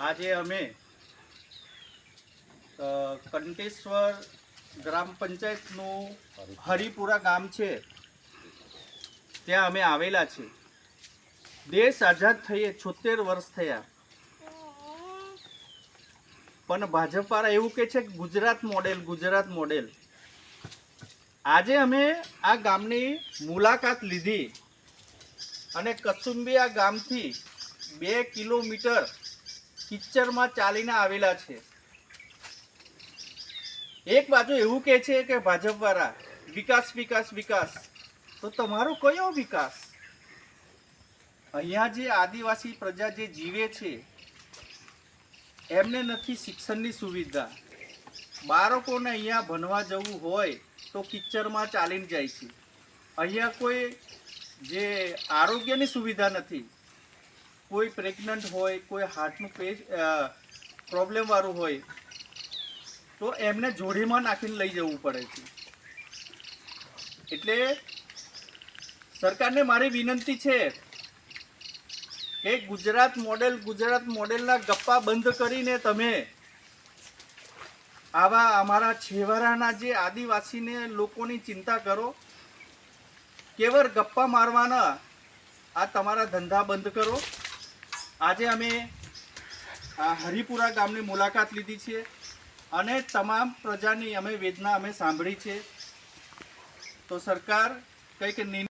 આજે અમે કંટેશ્વર ગ્રામ પંચાયતનું હરિપુરા ગામ છે. ત્યાં અમે આવેલા છે. દેશ આઝાદ થઈએ છોતેર વર્ષ થયા. પણ ભાજપવાળા એવું કહે છે કે ગુજરાત મોડેલ ગુજરાત મોડેલ. આજે અમે આ ગામની મુલાકાત લીધી અને કસુંબી આ ગામથી બે કિલોમીટર કિચ્ચરમાં ચાલીને આવેલા છે. એક બાજુ એવું કહે છે કે ભાજપવાળા, વિકાસ વિકાસ વિકાસ. તો તમારો કયો વિકાસ? અહીંયા જે આદિવાસી પ્રજા જે જીવે છે, એમને નથી શિક્ષણની સુવિધા. બાળકોને અહીંયા ભણવા જવું હોય તો કિચ્ચરમાં ચાલીને જાય છે. અહીંયા કોઈ જે આરોગ્યની સુવિધા નથી. કોઈ પ્રેગ્નન્ટ હોય, કોઈ હાર્ટનું પેજ પ્રોબ્લેમવાળું હોય, તો એમને જોડીમાં નાખીને લઈ જવું પડે છે. એટલે સરકારને મારી વિનંતી છે કે ગુજરાત મોડેલ ગુજરાત મોડેલના ગપ્પા બંધ કરીને તમે આવા અમારા છેવાડાના જે આદિવાસીને લોકોની ચિંતા કરો કેવળ ગપ્પા મારવાના આ તમારા ધંધા બંધ કરો. આજે અમે હરિપુરા ગામની મુલાકાત લીધી છે અને તમામ પ્રજાની અમે વેદના અમે સાંભળી છે. તો સરકાર કંઈક નિર્ણય